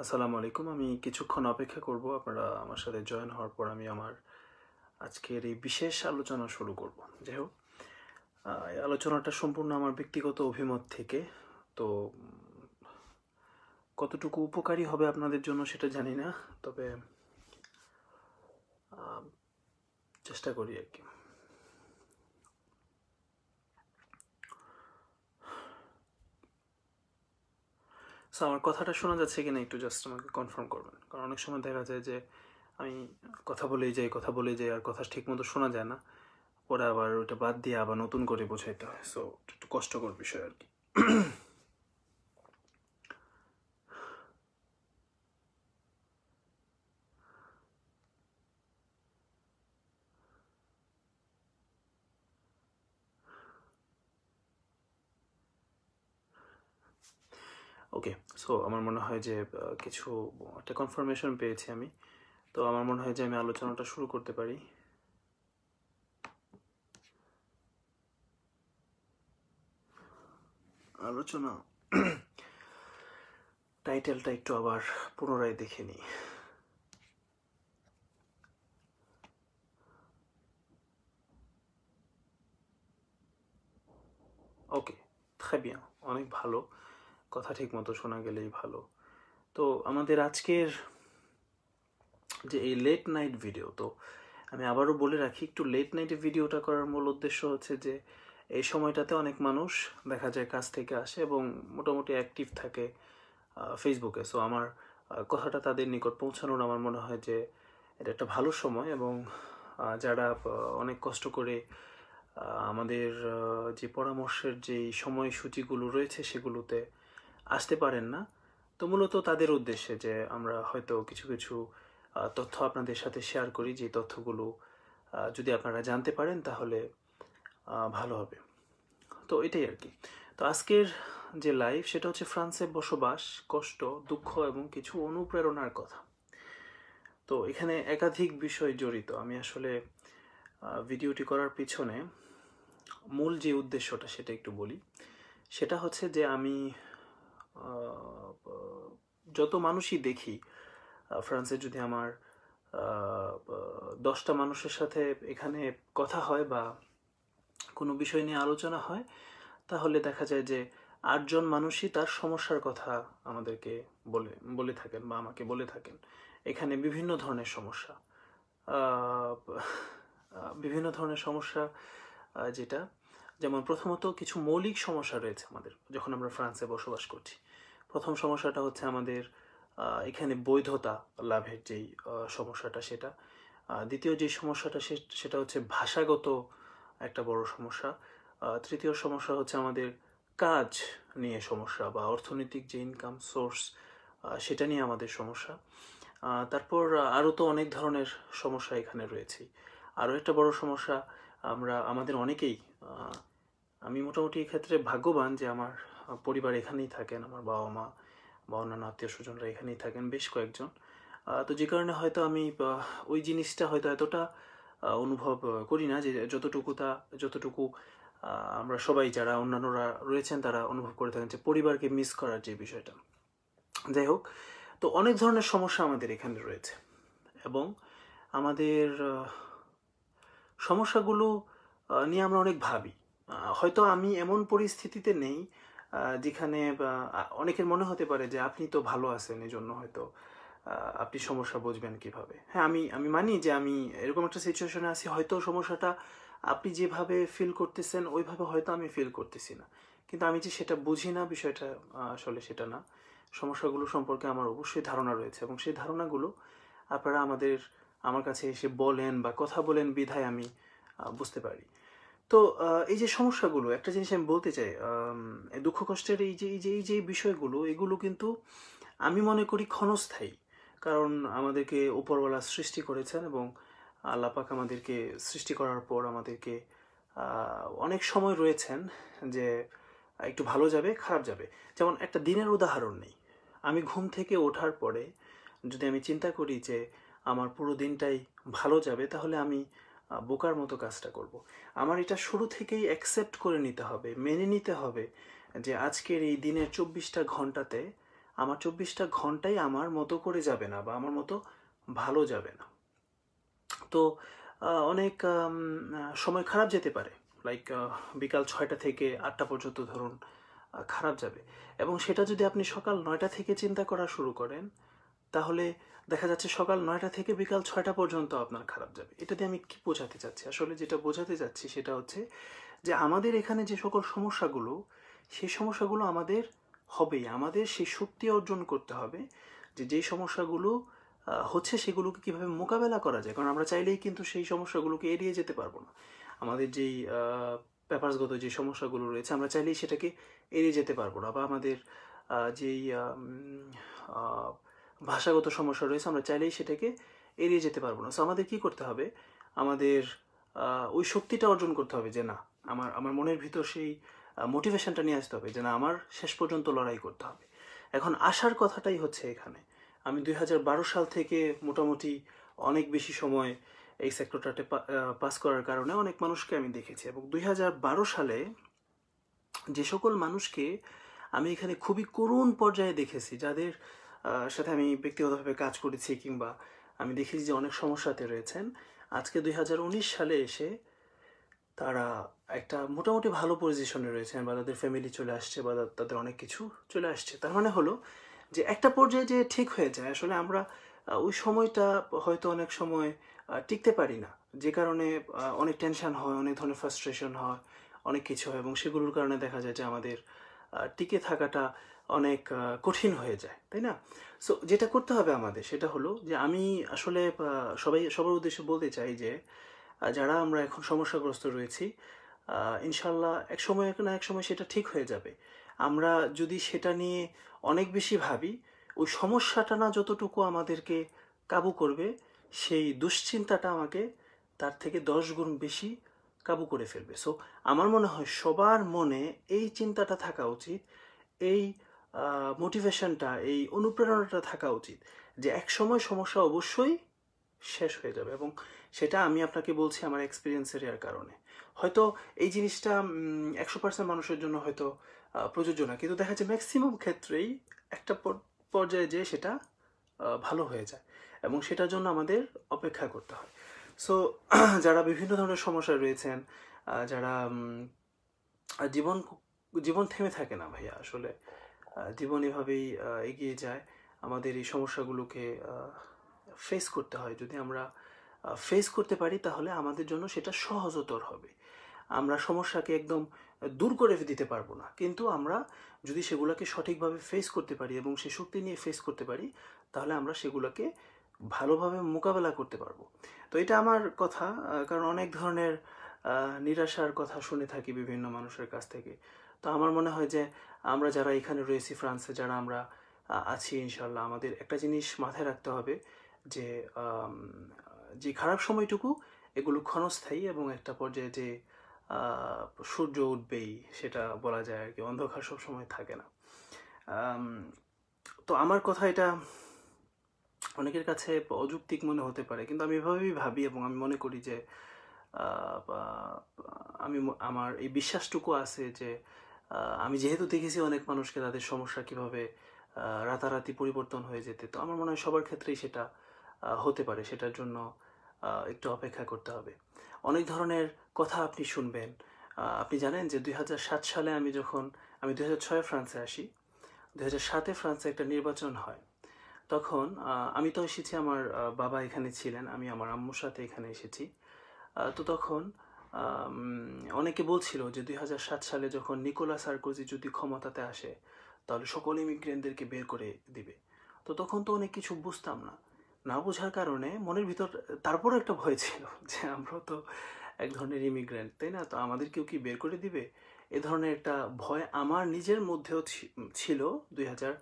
আসসালামু আলাইকুম। আমি কিছুক্ষণ অপেক্ষা করব। আপনারা আমার সাথে জয়েন হওয়ার পর আমি আমার আজকের এই বিশেষ আলোচনা শুরু করব। যাই হোক এই আলোচনাটা সম্পূর্ণ আমার ব্যক্তিগত অভিমত থেকে, তো কতটুকু উপকারী হবে আপনাদের জন্য সেটা জানি না, তবে চেষ্টা করি আর কি। সো আমার কথাটা শোনা যাচ্ছে কিনা একটু জাস্ট আমাকে কনফার্ম করবেন। কারণ অনেক সময় দেখা যায় যে, আমি কথা বলেই যাই, কথা বলেই যাই, আর কথা ঠিক মতো শোনা যায় না। পরে আবার ওইটা বাদ দিয়ে আবার নতুন করে বোঝাইতে হয়। সো একটু কষ্টকর বিষয় আর কি। ওকে সো আমার মনে হয় যে কিছু, একটা কনফার্মেশন পেয়েছি আমি। তো আমার মনে হয় যে আমি আলোচনাটা শুরু করতে পারি। আলোচনা টাইটেলটা একটু আবার পুনরায় দেখে নিই। ওকে très bien, অনেক ভালো। কথা ঠিক মতো শোনা গেলেই ভালো। তো আমাদের আজকের যে এই লেট নাইট ভিডিও তো আমি আবারও বলে রাখি, একটু লেট নাইটে ভিডিওটা করার মূল উদ্দেশ্য হচ্ছে যে, এই সময়টাতে অনেক মানুষ দেখা যায় কাজ থেকে আসে এবং মোটামুটি অ্যাক্টিভ থাকে ফেসবুকে সো আমার কথাটা তাদের নিকট পৌঁছানোর আমার মনে হয় যে, এটা একটা ভালো সময় এবং যারা অনেক কষ্ট করে আমাদের যে পরামর্শের যে সময়সূচিগুলো রয়েছে সেগুলোতে আসতে পারেন না। তো মূলত তাদের উদ্দেশ্যে যে আমরা হয়তো কিছু কিছু তথ্য আপনাদের সাথে শেয়ার করি, যে তথ্যগুলো যদি আপনারা জানতে পারেন তাহলে ভালো হবে। তো এটাই আর কি। তো আজকের যে লাইভ সেটা হচ্ছে ফ্রান্সে বসবাস, কষ্ট, দুঃখ এবং কিছু অনুপ্রেরণার কথা। তো এখানে একাধিক বিষয় জড়িত। আমি আসলে ভিডিওটি করার পিছনে মূল যে উদ্দেশ্যটা সেটা একটু বলি। সেটা হচ্ছে যে আমি যত মানুষই দেখি ফ্রান্সে যদি আমার দশটা মানুষের সাথে এখানে কথা হয় বা কোনো বিষয় নিয়ে আলোচনা হয়, তাহলে দেখা যায় যে আটজন মানুষই তার সমস্যার কথা আমাদেরকে বলে বলে থাকেন বা আমাকে বলে থাকেন। এখানে বিভিন্ন ধরনের সমস্যা। বিভিন্ন ধরনের সমস্যা যেটা যেমন প্রথমত কিছু মৌলিক সমস্যা রয়েছে আমাদের, যখন আমরা ফ্রান্সে বসবাস করছি। প্রথম সমস্যাটা হচ্ছে আমাদের এখানে বৈধতা লাভের যেই সমস্যাটা সেটা। দ্বিতীয় যে সমস্যাটা সেটা হচ্ছে ভাষাগত একটা বড় সমস্যা। তৃতীয় সমস্যা হচ্ছে আমাদের কাজ নিয়ে সমস্যা বা অর্থনৈতিক যে ইনকাম সোর্স সেটা নিয়ে আমাদের সমস্যা। তারপর আরও তো অনেক ধরনের সমস্যা এখানে রয়েছে। আরও একটা বড় সমস্যা আমরা, আমাদের অনেকেই আমি মোটামুটি এক্ষেত্রে ভাগ্যবান যে আমার পরিবার এখানেই থাকেন, আমার বাবা মা বা অন্যান্য আত্মীয় স্বজনরা এখানেই থাকেন, বেশ কয়েকজন। তো যে কারণে হয়তো আমি ওই জিনিসটা হয়তো এতটা অনুভব করি না যে যতটুকু তা, যতটুকু আমরা সবাই যারা অন্যান্যরা রয়েছেন তারা অনুভব করে থাকেন যে পরিবারকে মিস করার যে বিষয়টা। যাই হোক, তো অনেক ধরনের সমস্যা আমাদের এখানে রয়েছে এবং আমাদের সমস্যাগুলো নিয়ে আমরা অনেক ভাবি। হয়তো আমি এমন পরিস্থিতিতে নেই যেখানে অনেকের মনে হতে পারে যে আপনি তো ভালো আছেন এই জন্য হয়তো আপনি সমস্যা বুঝবেন কীভাবে। হ্যাঁ আমি আমি মানি যে আমি এরকম একটা সিচুয়েশনে আছি, হয়তো সমস্যাটা আপনি যেভাবে ফিল করতেছেন, ওইভাবে হয়তো আমি ফিল করতেছি না। কিন্তু আমি যে সেটা বুঝি না, বিষয়টা আসলে সেটা না। সমস্যাগুলো সম্পর্কে আমার অবশ্যই ধারণা রয়েছে এবং সেই ধারণাগুলো আপনারা আমাদের, আমার কাছে এসে বলেন বা কথা বলেন বিধায় আমি বুঝতে পারি। তো এই যে সমস্যাগুলো, একটা জিনিস আমি বলতে চাই দুঃখ কষ্টের এই যে এই যে এই যে বিষয়গুলো, এগুলো কিন্তু আমি মনে করি ক্ষণস্থায়ী। কারণ আমাদেরকে উপরওয়ালা সৃষ্টি করেছেন এবং আল্লাহ পাক আমাদেরকে সৃষ্টি করার পর আমাদেরকে অনেক সময় রয়েছেন যে, একটু ভালো যাবে, খারাপ যাবে। যেমন একটা দিনের উদাহরণ নেই। আমি ঘুম থেকে ওঠার পরে যদি আমি চিন্তা করি যে, আমার পুরো দিনটাই ভালো যাবে, তাহলে আমি বোকার মতো কাজটা করব। আমার এটা শুরু থেকেই অ্যাকসেপ্ট করে নিতে হবে, মেনে নিতে হবে যে আজকের এই দিনের চব্বিশটা ঘন্টাতে আমার চব্বিশটা ঘন্টাই আমার মতো করে যাবে না বা আমার মতো ভালো যাবে না। তো অনেক সময় খারাপ যেতে পারে। লাইক বিকাল ছয়টা থেকে আটটা পর্যন্ত ধরুন খারাপ যাবে। এবং সেটা যদি আপনি সকাল নয়টা থেকে চিন্তা করা শুরু করেন, তাহলে দেখা যাচ্ছে সকাল নয়টা থেকে বিকাল ছয়টা পর্যন্ত আপনার খারাপ যাবে। এটা দিয়ে আমি কি বোঝাতে চাচ্ছি? আসলে যেটা বোঝাতে চাচ্ছি সেটা হচ্ছে যে আমাদের এখানে যে সকল সমস্যাগুলো, সেই সমস্যাগুলো আমাদের হবেই। আমাদের সেই শক্তি অর্জন করতে হবে যে যেই সমস্যাগুলো হচ্ছে সেগুলোকে কীভাবে মোকাবেলা করা যায়। কারণ আমরা চাইলেই কিন্তু সেই সমস্যাগুলোকে এড়িয়ে যেতে পারব না। আমাদের যেই পেপারসগত যে সমস্যাগুলো রয়েছে, আমরা চাইলেই সেটাকে এড়িয়ে যেতে পারব না বা আমাদের যেই ভাষাগত সমস্যা রয়েছে, আমরা চাইলেই সেটাকে এড়িয়ে যেতে পারব না। সো আমাদের কি করতে হবে? আমাদের ওই শক্তিটা অর্জন করতে হবে যে, না, আমার আমার মনের ভিতর সেই মোটিভেশনটা নিয়ে আসতে হবে যে, না, আমার শেষ পর্যন্ত লড়াই করতে হবে। এখন আসার কথাটাই হচ্ছে এখানে। আমি দুই হাজার বারো সাল থেকে মোটামুটি অনেক বেশি সময় এই সেক্টরটাতে পাস করার কারণে অনেক মানুষকে আমি দেখেছি এবং দুই হাজার বারো সালে যে সকল মানুষকে আমি এখানে খুবই করুণ পর্যায়ে দেখেছি, যাদের সাথে আমি ব্যক্তিগতভাবে কাজ করেছি কিংবা আমি দেখেছি যে অনেক সমস্যাতে রয়েছেন। আজকে দুই হাজার উনিশ সালে এসে তারা একটা মোটামুটি ভালো পজিশনে রয়েছেন বা তাদের ফ্যামিলি চলে আসছে বা তাদের অনেক কিছু চলে আসছে। তার মানে হলো যে একটা পর্যায়ে যে ঠিক হয়ে যায়, আসলে আমরা ওই সময়টা হয়তো অনেক সময় টিকতে পারি না। যে কারণে অনেক টেনশন হয়, অনেক ধরনের ফ্রাস্ট্রেশন হয়, অনেক কিছু হয় এবং সেগুলোর কারণে দেখা যায় যে আমাদের টিকে থাকাটা অনেক কঠিন হয়ে যায়, তাই না? সো যেটা করতে হবে আমাদের সেটা হলো যে আমি আসলে সবাই, সবার উদ্দেশ্যে বলতে চাই যে যারা আমরা এখন সমস্যাগ্রস্ত রয়েছি ইনশাল্লাহ এক সময় না এক সময় সেটা ঠিক হয়ে যাবে। আমরা যদি সেটা নিয়ে অনেক বেশি ভাবি, ওই সমস্যাটা না যতটুকু আমাদেরকে কাবু করবে, সেই দুশ্চিন্তাটা আমাকে তার থেকে দশ গুণ বেশি কাবু করে ফেলবে। সো আমার মনে হয় সবার মনে এই চিন্তাটা থাকা উচিত, এই মোটিভেশনটা এই অনুপ্রেরণাটা থাকা উচিত যে এক সময় সমস্যা অবশ্যই শেষ হয়ে যাবে এবং সেটা আমি আপনাকে বলছি আমার এক্সপিরিয়েন্সের এর কারণে। হয়তো এই জিনিসটা একশো পার্সেন্ট মানুষের জন্য হয়তো প্রযোজ্য না, কিন্তু দেখা যাচ্ছে ম্যাক্সিমাম ক্ষেত্রেই একটা পর্যায়ে যেয়ে সেটা ভালো হয়ে যায় এবং সেটার জন্য আমাদের অপেক্ষা করতে হয়। সো যারা বিভিন্ন ধরনের সমস্যায় রয়েছেন যারা জীবন জীবন থেমে থাকে না ভাইয়া আসলে জীবন এভাবেই এগিয়ে যায়। আমাদের এই সমস্যাগুলোকে ফেস করতে হয়। যদি আমরা ফেস করতে পারি, তাহলে আমাদের জন্য সেটা সহজতর হবে। আমরা সমস্যাকে একদম দূর করে দিতে পারব না। কিন্তু আমরা যদি সেগুলোকে সঠিকভাবে ফেস করতে পারি এবং সে শক্তি নিয়ে ফেস করতে পারি, তাহলে আমরা সেগুলোকে ভালোভাবে মোকাবেলা করতে পারব। তো এটা আমার কথা কারণ অনেক ধরনের নিরাশার কথা শুনে থাকি বিভিন্ন মানুষের কাছ থেকে। তো আমার মনে হয় যে আমরা যারা এখানে রয়েছি ফ্রান্সে, যারা আমরা আছি ইনশাল্লাহ আমাদের একটা জিনিস মাথায় রাখতে হবে যে যে খারাপ সময়টুকু, এগুলো ক্ষণস্থায়ী এবং একটা পর্যায়ে যে সূর্য উঠবেই, সেটা বলা যায় আর কি, অন্ধকার সব সময় থাকে না। তো আমার কথা এটা অনেকের কাছে অযৌক্তিক মনে হতে পারে, কিন্তু আমি এভাবেই ভাবি এবং আমি মনে করি যে আমি আমার এই বিশ্বাসটুকু আছে যে আমি যেহেতু দেখেছি অনেক মানুষকে তাদের সমস্যা কীভাবে রাতারাতি পরিবর্তন হয়ে যেতে, তো আমার মনে হয় সবার ক্ষেত্রেই সেটা হতে পারে, সেটার জন্য একটু অপেক্ষা করতে হবে। অনেক ধরনের কথা আপনি শুনবেন আপনি জানেন যে দু হাজার সাত সালে আমি যখন, আমি দুই ছয়ে ফ্রান্সে আসি, দুই সাতে ফ্রান্সে একটা নির্বাচন হয়। তখন আমি তো এসেছি আমার বাবা এখানে ছিলেন, আমি আমার আম্মুর সাথে এখানে এসেছি। তো তখন অনেকে বলছিল যে দুই হাজার সাত সালে যখন নিকোলা সার্কোজি যদি ক্ষমতাতে আসে, তাহলে সকল ইমিগ্রেন্টদেরকে বের করে দিবে। তো তখন তো অনেক কিছু বুঝতাম না। না বোঝার কারণে মনের ভিতর, তারপরও একটা ভয় ছিল যে আমরা তো এক ধরনের ইমিগ্রেন্ট, তাই না? তো আমাদেরকেও কি বের করে দিবে? এ ধরনের একটা ভয় আমার নিজের মধ্যেও ছিল দুই হাজার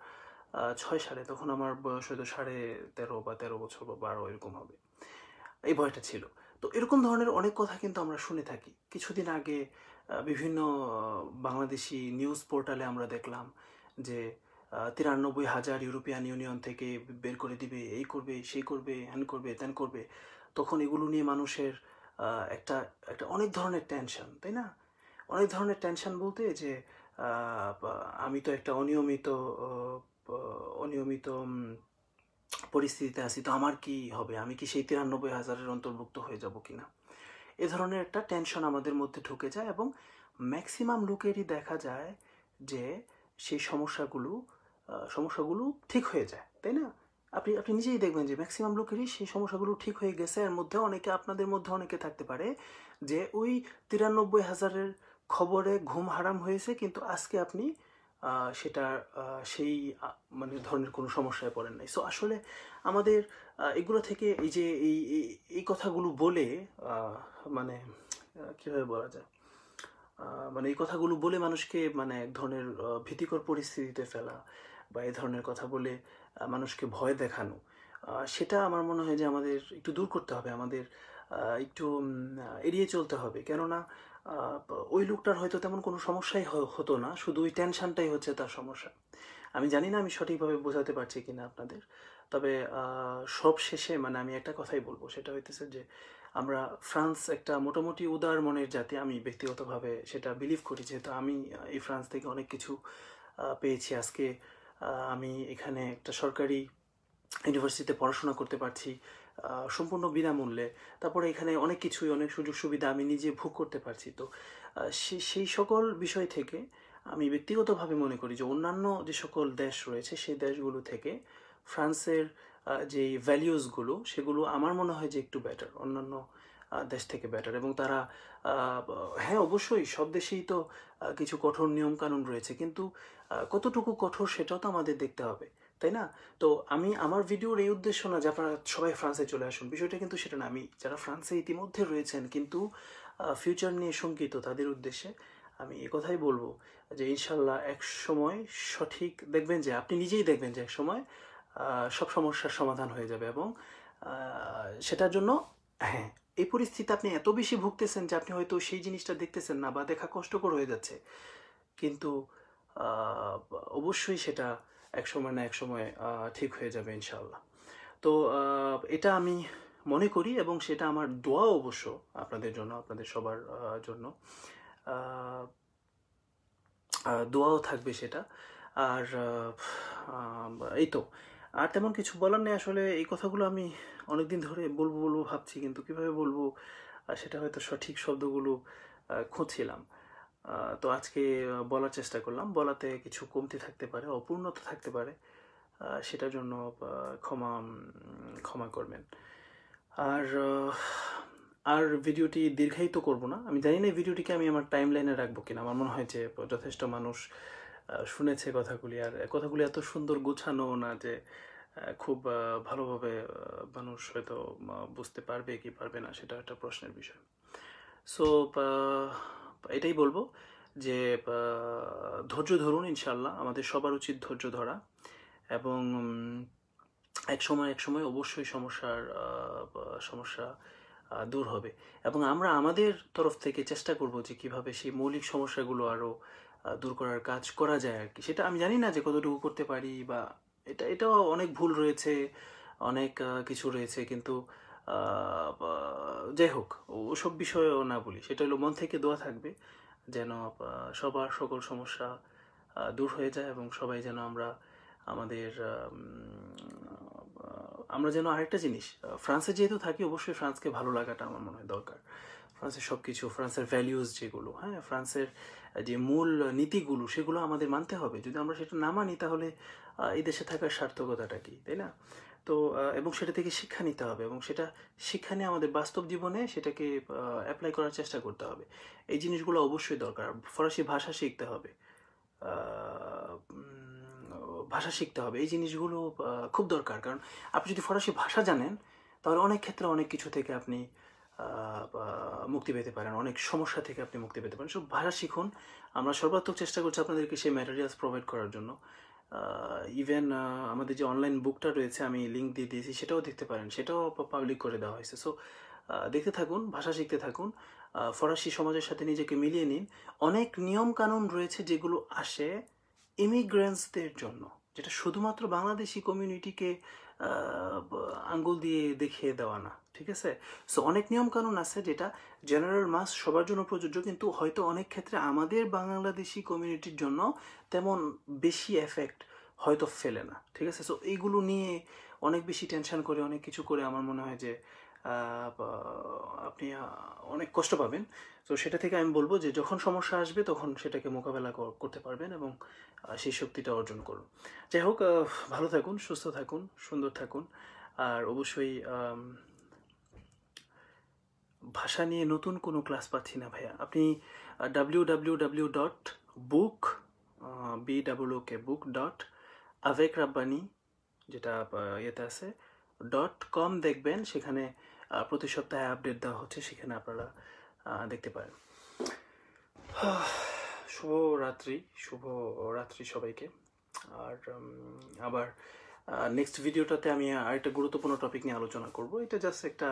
ছয় সালে। তখন আমার বয়স হয়তো সাড়ে তেরো বা তেরো বছর বা বারো, এরকম হবে। এই ভয়টা ছিল। তো এরকম ধরনের অনেক কথা কিন্তু আমরা শুনে থাকি। কিছুদিন আগে বিভিন্ন বাংলাদেশি নিউজ পোর্টালে আমরা দেখলাম যে তিরানব্বই হাজার ইউরোপিয়ান ইউনিয়ন থেকে বের করে দিবে, এই করবে, সেই করবে হ্যান করবে ত্যান করবে। তখন এগুলো নিয়ে মানুষের একটা একটা অনেক ধরনের টেনশন তাই না? অনেক ধরনের টেনশন বলতে যে আমি তো একটা অনিয়মিত অনিয়মিত পরিস্থিতিতে আছি, তো আমার কি হবে? আমি কি সেই তিরানব্বই হাজারের অন্তর্ভুক্ত হয়ে যাব কিনা? এ ধরনের একটা টেনশন আমাদের মধ্যে ঢুকে যায় এবং ম্যাক্সিমাম লোকেরই দেখা যায় যে সেই সমস্যাগুলো সমস্যাগুলো ঠিক হয়ে যায়, তাই না? আপনি আপনি নিজেই দেখবেন যে ম্যাক্সিমাম লোকেরই সেই সমস্যাগুলো ঠিক হয়ে গেছে, এর মধ্যে অনেকে, আপনাদের মধ্যে অনেকে থাকতে পারে যে ওই তিরানব্বই হাজারের খবরে ঘুম হারাম হয়েছে, কিন্তু আজকে আপনি সেটা সেই মানে ধরনের কোনো সমস্যায় পড়েন নাই। সো আসলে আমাদের এগুলো থেকে এই যে এই, এই- কথাগুলো বলে মানে কীভাবে বলা যায়? মানে এই কথাগুলো বলে মানুষকে মানে এক ধরনের ভীতিকর পরিস্থিতিতে ফেলা বা এই ধরনের কথা বলে মানুষকে ভয় দেখানো সেটা আমার মনে হয় যে আমাদের একটু দূর করতে হবে। আমাদের একটু এড়িয়ে চলতে হবে। কেননা ওই লোকটার হয়তো তেমন কোনো সমস্যাই হতো না, শুধু ওই টেনশনটাই হচ্ছে তার সমস্যা। আমি জানি না আমি সঠিকভাবে বোঝাতে পারছি কিনা আপনাদের, তবে সব শেষে মানে আমি একটা কথাই বলব, সেটা হইতেছে যে আমরা ফ্রান্স একটা মোটামুটি উদার মনের জাতি, আমি ব্যক্তিগতভাবে সেটা বিলিভ করি, যেহেতু আমি এই ফ্রান্স থেকে অনেক কিছু পেয়েছি। আজকে আমি এখানে একটা সরকারি ইউনিভার্সিটিতে পড়াশোনা করতে পারছি সম্পূর্ণ বিনামূল্যে। তারপরে এখানে অনেক কিছুই, অনেক সুযোগ সুবিধা আমি নিজে ভোগ করতে পারছি। তো সেই সকল বিষয় থেকে আমি ব্যক্তিগতভাবে মনে করি যে, অন্যান্য যে সকল দেশ রয়েছে, সেই দেশগুলো থেকে ফ্রান্সের যে ভ্যালিউসগুলো সেগুলো আমার মনে হয় যে একটু বেটার অন্যান্য দেশ থেকে বেটার এবং তারা হ্যাঁ অবশ্যই সব দেশেই তো কিছু কঠোর নিয়ম কানুন রয়েছে, কিন্তু কতটুকু কঠোর সেটাও তো আমাদের দেখতে হবে। তাই না? তো আমি আমার ভিডিওর এই উদ্দেশ্য না যে আপনারা সবাই ফ্রান্সে চলে আসুন। বিষয়টা কিন্তু সেটা না। আমি যারা ফ্রান্সে ইতিমধ্যে রয়েছেন কিন্তু ফিউচার নিয়ে শঙ্কিত তাদের উদ্দেশ্যে আমি এ কথাই বলব যে ইনশাল্লাহ এক সময় সঠিক দেখবেন যে, আপনি নিজেই দেখবেন যে এক সময় সব সমস্যার সমাধান হয়ে যাবে এবং সেটার জন্য হ্যাঁ এই পরিস্থিতি আপনি এত বেশি ভুগতেছেন যে আপনি হয়তো সেই জিনিসটা দেখতেছেন না বা দেখা কষ্টকর হয়ে যাচ্ছে। কিন্তু অবশ্যই সেটা এক সময় না এক সময় ঠিক হয়ে যাবে ইনশাল্লাহ তো এটা আমি মনে করি এবং সেটা আমার দোয়া অবশ্য আপনাদের জন্য, আপনাদের সবার জন্য। দোয়াও থাকবে সেটা। আর এই তো। আর তেমন কিছু বলার নেই আসলে, এই কথাগুলো আমি অনেকদিন ধরে বলব বলব ভাবছি, কিন্তু কীভাবে বলব সেটা হয়তো সঠিক শব্দগুলো খুঁজছিলাম। তো আজকে বলার চেষ্টা করলাম। বলাতে কিছু কমতি থাকতে পারে, অপূর্ণতা থাকতে পারে সেটার জন্য ক্ষমা ক্ষমা করবেন। আর আর ভিডিওটি দীর্ঘায়িত করব না। আমি জানি না ভিডিওটিকে আমি আমার টাইম লাইনে রাখব কিনা। আমার মনে হয় যে যথেষ্ট মানুষ শুনেছে কথাগুলি। আর কথাগুলি এত সুন্দর গোছানো না যে খুব ভালোভাবে মানুষ হয়তো বুঝতে পারবে কি পারবে না, সেটা একটা প্রশ্নের বিষয়। সো এটাই বলব যে ধৈর্য ধরুন ইনশাল্লাহ আমাদের সবার উচিত ধৈর্য ধরা এবং এক সময় এক সময় অবশ্যই সমস্যার সমস্যা দূর হবে এবং আমরা আমাদের তরফ থেকে চেষ্টা করব যে, কীভাবে সেই মৌলিক সমস্যাগুলো আরও দূর করার কাজ করা যায় আর কি। সেটা আমি জানি না যে কতটুকু করতে পারি বা এটা, এটাও অনেক ভুল রয়েছে, অনেক কিছু রয়েছে কিন্তু যাই হোক, ওসব বিষয়েও না বলি। সেটা হলো, মন থেকে দোয়া থাকবে যেন সবার সকল সমস্যা দূর হয়ে যায় এবং সবাই যেন আমরা আমাদের আমরা যেন আরেকটা জিনিস, ফ্রান্সে যেহেতু থাকি, অবশ্যই ফ্রান্সকে ভালো লাগাটা আমার মনে হয় দরকার। ফ্রান্সের সব কিছু ফ্রান্সের ভ্যালিউজ যেগুলো হ্যাঁ ফ্রান্সের যে মূল নীতিগুলো, সেগুলো আমাদের মানতে হবে। যদি আমরা সেটা না মানি, তাহলে এই দেশে থাকার সার্থকতাটা কি, তাই না? তো এবং সেটা থেকে শিক্ষা নিতে হবে এবং সেটা শিক্ষা নিয়ে আমাদের বাস্তব জীবনে সেটাকে অ্যাপ্লাই করার চেষ্টা করতে হবে। এই জিনিসগুলো অবশ্যই দরকার। ফরাসি ভাষা শিখতে হবে। ভাষা শিখতে হবে। এই জিনিসগুলো খুব দরকার। কারণ আপনি যদি ফরাসি ভাষা জানেন, তাহলে অনেক ক্ষেত্রে অনেক কিছু থেকে আপনি মুক্তি পেতে পারেন। অনেক সমস্যা থেকে আপনি মুক্তি পেতে পারেন। সব ভাষা শিখুন। আমরা সর্বাত্মক চেষ্টা করছি আপনাদেরকে সেই ম্যাটেরিয়ালস প্রোভাইড করার জন্য। ইভেন আমাদের যে অনলাইন বুকটা রয়েছে, আমি লিঙ্ক দিয়ে দিয়েছি, সেটাও দেখতে পারেন, সেটাও পাবলিক করে দেওয়া হয়েছে। সো দেখতে থাকুন, ভাষা শিখতে থাকুন ফরাসি সমাজের সাথে নিজেকে মিলিয়ে নিন। অনেক নিয়ম কানুন রয়েছে যেগুলো আসে ইমিগ্রেন্টসদের জন্য, যেটা শুধুমাত্র বাংলাদেশি কমিউনিটিকে আঙ্গুল দিয়ে দেখিয়ে দেওয়া না, ঠিক আছে? সো অনেক নিয়ম কানুন আছে যেটা জেনারেল মাস সবার জন্য প্রযোজ্য, কিন্তু হয়তো অনেক ক্ষেত্রে আমাদের বাংলাদেশি কমিউনিটির জন্য তেমন বেশি এফেক্ট হয়তো ফেলে না, ঠিক আছে? সো এইগুলো নিয়ে অনেক বেশি টেনশন করে, অনেক কিছু করে আমার মনে হয় যে আপনি অনেক কষ্ট পাবেন। তো সেটা থেকে আমি বলব যে যখন সমস্যা আসবে তখন সেটাকে মোকাবেলা করতে পারবেন এবং সেই শক্তিটা অর্জন করুন। যাই হোক ভালো থাকুন, সুস্থ থাকুন, সুন্দর থাকুন। আর অবশ্যই ভাষা নিয়ে নতুন কোনো ক্লাস পাচ্ছি না ভাইয়া। আপনি W W W dot book B W K book dot আভেক Rabbani যেটা ইয়েতে আছে ডট কম দেখবেন। সেখানে প্রতি সপ্তাহে আপডেট দেওয়া হচ্ছে। সেখানে আপনারা দেখতে পারেন। শুভ রাত্রি শুভ রাত্রি সবাইকে। আর আবার নেক্সট ভিডিওটাতে আমি আরেকটা গুরুত্বপূর্ণ টপিক নিয়ে আলোচনা করব। এটা জাস্ট একটা